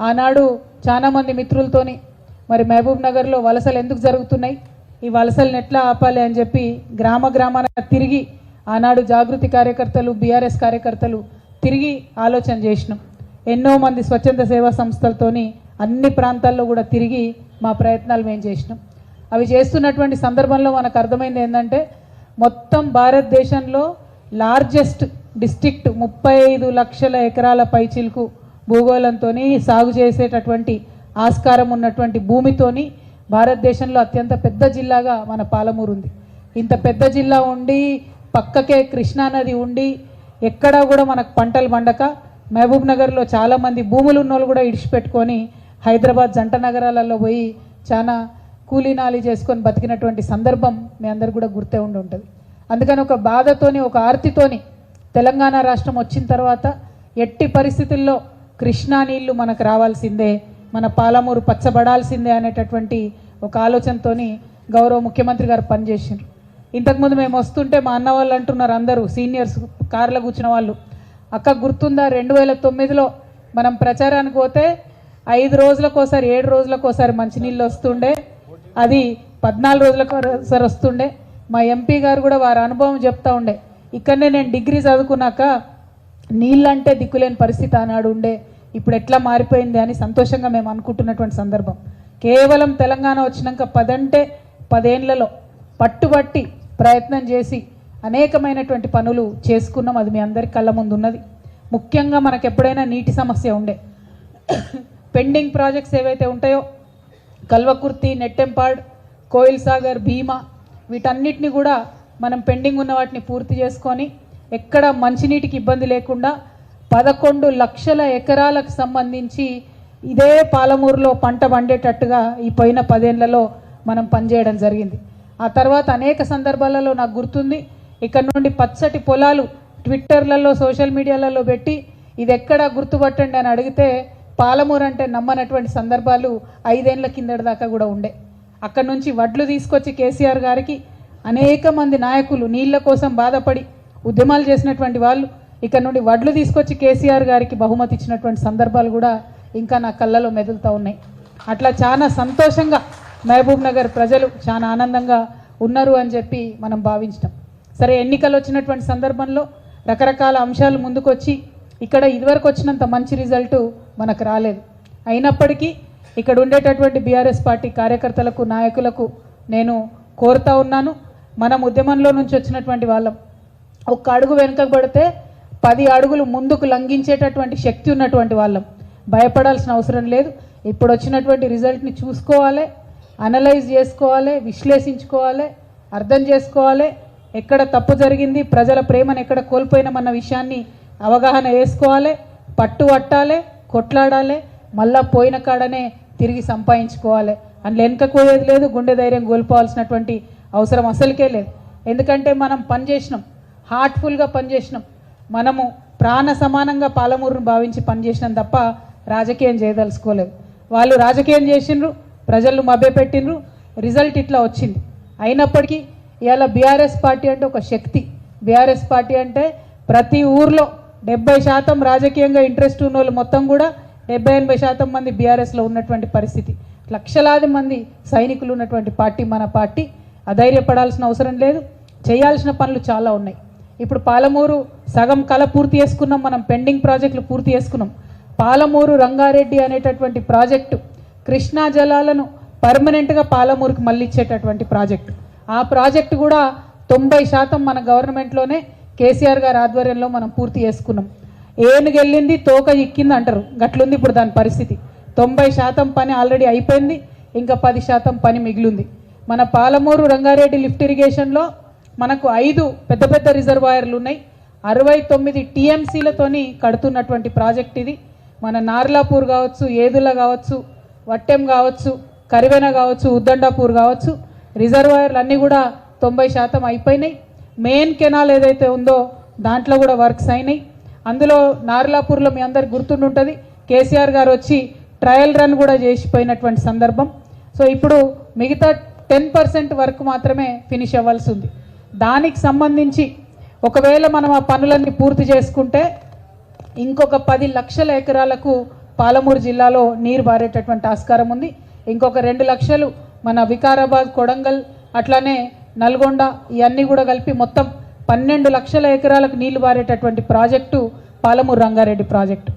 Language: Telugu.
ఆనాడు చాలామంది మిత్రులతోని మరి మహబూబ్ నగర్లో వలసలు ఎందుకు జరుగుతున్నాయి? ఈ వలసలను ఎట్లా ఆపాలి అని చెప్పి గ్రామ గ్రామాన తిరిగి ఆనాడు జాగృతి కార్యకర్తలు బీఆర్ఎస్ కార్యకర్తలు తిరిగి ఆలోచన చేసినాం. ఎన్నో మంది స్వచ్ఛంద సేవా సంస్థలతోని అన్ని ప్రాంతాల్లో కూడా తిరిగి మా ప్రయత్నాలు మేము చేసినాం. అవి చేస్తున్నటువంటి సందర్భంలో మనకు అర్థమైంది ఏంటంటే మొత్తం భారతదేశంలో లార్జెస్ట్ డిస్టిక్ట్ ముప్పై ఐదు లక్షల ఎకరాల పైచిల్కు భూగోళంతో సాగు చేసేటటువంటి ఆస్కారం ఉన్నటువంటి భూమితోని భారతదేశంలో అత్యంత పెద్ద జిల్లాగా మన పాలమూరు ఉంది ఇంత పెద్ద జిల్లా ఉండి పక్కకే కృష్ణానది ఉండి ఎక్కడా కూడా మనకు పంటలు పండక మహబూబ్ నగర్లో చాలామంది భూములు ఉన్నోళ్ళు కూడా ఇడిచిపెట్టుకొని హైదరాబాద్ జంట నగరాలలో పోయి చాలా కూలీనాలి చేసుకొని బతికినటువంటి సందర్భం మీ అందరు కూడా గుర్తే ఉండి ఉంటుంది. అందుకని ఒక బాధతోని ఒక ఆర్తితోని తెలంగాణ రాష్ట్రం వచ్చిన తర్వాత ఎట్టి పరిస్థితుల్లో కృష్ణా నీళ్ళు మనకు రావాల్సిందే మన పాలమూరు పచ్చబడాల్సిందే అనేటటువంటి ఒక ఆలోచనతోని గౌరవ ముఖ్యమంత్రి గారు పనిచేసిండ్రు. ఇంతకుముందు మేము వస్తుంటే మా అన్న వాళ్ళు అంటున్నారు అందరూ సీనియర్స్ కార్లో కూర్చున్న వాళ్ళు. అక్క గుర్తుందా రెండు వేల తొమ్మిదిలో మనం ప్రచారానికి పోతే ఐదు రోజులకు ఒకసారి ఏడు రోజులకోసారి మంచినీళ్ళు వస్తుండే. అది పద్నాలుగు రోజులకు ఒకసారి వస్తుండే. మా ఎంపీ గారు కూడా వారి అనుభవం చెప్తా ఉండే. ఇక్కడనే నేను డిగ్రీ చదువుకున్నాక నీళ్ళంటే దిక్కులేని పరిస్థితి ఆనాడు ఉండే ఇప్పుడు ఎట్లా మారిపోయింది అని సంతోషంగా మేము అనుకుంటున్నటువంటి సందర్భం. కేవలం తెలంగాణ వచ్చినాక పదంటే పదేళ్ళలో పట్టుబట్టి ప్రయత్నం చేసి అనేకమైనటువంటి పనులు చేసుకున్నాం. అది మీ అందరి కళ్ళ ముందు ఉన్నది. ముఖ్యంగా మనకు ఎప్పుడైనా నీటి సమస్య ఉండే. పెండింగ్ ప్రాజెక్ట్స్ ఏవైతే ఉంటాయో కల్వకుర్తి నెట్టెంపాడ్ కోయిల్ సాగర్ భీమా వీటన్నిటిని కూడా మనం పెండింగ్ ఉన్న వాటిని పూర్తి చేసుకొని ఎక్కడ మంచినీటికి ఇబ్బంది లేకుండా పదకొండు లక్షల ఎకరాలకు సంబంధించి ఇదే పాలమూరులో పంట పండేటట్టుగా ఈ పోయిన పదేళ్ళలో మనం పనిచేయడం జరిగింది. ఆ తర్వాత అనేక సందర్భాలలో నాకు గుర్తుంది. ఇక్కడ నుండి పచ్చటి పొలాలు ట్విట్టర్లలో సోషల్ మీడియాలలో పెట్టి ఇది ఎక్కడ గుర్తుపట్టండి అని అడిగితే పాలమూరు అంటే నమ్మనటువంటి సందర్భాలు ఐదేళ్ళ కిందటి దాకా కూడా ఉండే. అక్కడ నుంచి వడ్లు తీసుకొచ్చి కేసీఆర్ గారికి అనేక మంది నాయకులు నీళ్ళ కోసం బాధపడి ఉద్యమాలు చేసినటువంటి వాళ్ళు ఇక్కడ నుండి వడ్లు తీసుకొచ్చి కేసీఆర్ గారికి బహుమతి ఇచ్చినటువంటి సందర్భాలు కూడా ఇంకా నా కళ్ళలో మెదులుతూ ఉన్నాయి. అట్లా చాలా సంతోషంగా మహబూబ్ నగర్ ప్రజలు చాలా ఆనందంగా ఉన్నారు అని చెప్పి మనం భావించడం సరే ఎన్నికలు వచ్చినటువంటి సందర్భంలో రకరకాల అంశాలు ముందుకొచ్చి ఇక్కడ ఇదివరకు వచ్చినంత మంచి రిజల్ట్ మనకు రాలేదు. అయినప్పటికీ ఇక్కడ ఉండేటటువంటి బీఆర్ఎస్ పార్టీ కార్యకర్తలకు నాయకులకు నేను కోరుతా ఉన్నాను. మనం ఉద్యమంలో నుంచి వచ్చినటువంటి వాళ్ళం. ఒక్క అడుగు వెనుక పడితే పది అడుగులు ముందుకు లంఘించేటటువంటి శక్తి ఉన్నటువంటి వాళ్ళం. భయపడాల్సిన అవసరం లేదు. ఇప్పుడు వచ్చినటువంటి రిజల్ట్ని చూసుకోవాలి అనలైజ్ చేసుకోవాలి విశ్లేషించుకోవాలి అర్థం చేసుకోవాలి. ఎక్కడ తప్పు జరిగింది ప్రజల ప్రేమను ఎక్కడ కోల్పోయినామన్న విషయాన్ని అవగాహన వేసుకోవాలి పట్టు పట్టాలి కొట్లాడాలి మళ్ళా పోయిన కాడనే తిరిగి సంపాదించుకోవాలి. అందులో వెనకపోయేది లేదు గుండె ధైర్యం కోల్పోవాల్సినటువంటి అవసరం అసలుకే లేదు. ఎందుకంటే మనం పని చేసినాం హార్ట్ఫుల్గా పనిచేసినాం. మనము ప్రాణ సమానంగా పాలమూరును భావించి పనిచేసినాం తప్ప రాజకీయం చేయదలుచుకోలేదు. వాళ్ళు రాజకీయం చేసిండ్రు ప్రజలు మభ్యపెట్టిండ్రు రిజల్ట్ ఇట్లా వచ్చింది. అయినప్పటికీ ఇవాళ బీఆర్ఎస్ పార్టీ అంటే ఒక శక్తి. బీఆర్ఎస్ పార్టీ అంటే ప్రతి ఊర్లో డెబ్బై శాతం రాజకీయంగా ఇంట్రెస్ట్ ఉన్న వాళ్ళు మొత్తం కూడా డెబ్బై ఎనభై శాతం మంది బీఆర్ఎస్లో ఉన్నటువంటి పరిస్థితి. లక్షలాది మంది సైనికులు ఉన్నటువంటి పార్టీ మన పార్టీ. అధైర్యపడాల్సిన అవసరం లేదు. చేయాల్సిన పనులు చాలా ఉన్నాయి. ఇప్పుడు పాలమూరు సగం కళ పూర్తి చేసుకున్నాం మనం పెండింగ్ ప్రాజెక్టులు పూర్తి చేసుకున్నాం. పాలమూరు రంగారెడ్డి అనేటటువంటి ప్రాజెక్టు కృష్ణా జలాలను పర్మనెంట్గా పాలమూరుకి మళ్ళిచ్చేటటువంటి ప్రాజెక్టు. ఆ ప్రాజెక్టు కూడా తొంభై శాతం మన గవర్నమెంట్లోనే కేసీఆర్ గారి ఆధ్వర్యంలో మనం పూర్తి చేసుకున్నాం. ఏనుగెళ్ళింది తోక ఎక్కింది అంటారు. గట్లుంది ఇప్పుడు దాని పరిస్థితి. తొంభై శాతం పని ఆల్రెడీ అయిపోయింది ఇంకా పది శాతం పని మిగిలింది. మన పాలమూరు రంగారెడ్డి లిఫ్ట్ ఇరిగేషన్లో మనకు ఐదు పెద్ద పెద్ద రిజర్వాయర్లు ఉన్నాయి అరవై తొమ్మిది టీఎంసీలతోని కడుతున్నటువంటి ప్రాజెక్ట్ ఇది. మన నార్లాపూర్ కావచ్చు ఏదుల కావచ్చు వట్టెం కావచ్చు కరివెన కావచ్చు ఉద్దండాపూర్ కావచ్చు రిజర్వాయర్లు అన్నీ కూడా తొంభై శాతం అయిపోయినాయి. మెయిన్ కెనాల్ ఏదైతే ఉందో దాంట్లో కూడా వర్క్స్ అయినాయి. అందులో నార్లాపూర్లో మీ అందరికి గుర్తుండుంటుంది కేసీఆర్ గారు వచ్చి ట్రయల్ రన్ కూడా చేసిపోయినటువంటి సందర్భం. సో ఇప్పుడు మిగతా టెన్ పర్సెంట్ వర్క్ మాత్రమే ఫినిష్ అవ్వాల్సి ఉంది. దానికి సంబంధించి ఒకవేళ మనం ఆ పనులన్నీ పూర్తి చేసుకుంటే ఇంకొక పది లక్షల ఎకరాలకు పాలమూరు జిల్లాలో నీరు బారేటటువంటి ఆస్కారం ఉంది. ఇంకొక రెండు లక్షలు మన వికారాబాద్ కొడంగల్ అట్లానే నల్గొండ ఇవన్నీ కూడా కలిపి మొత్తం పన్నెండు లక్షల ఎకరాలకు నీళ్ళు బారేటటువంటి ప్రాజెక్టు పాలమూరు రంగారెడ్డి ప్రాజెక్టు.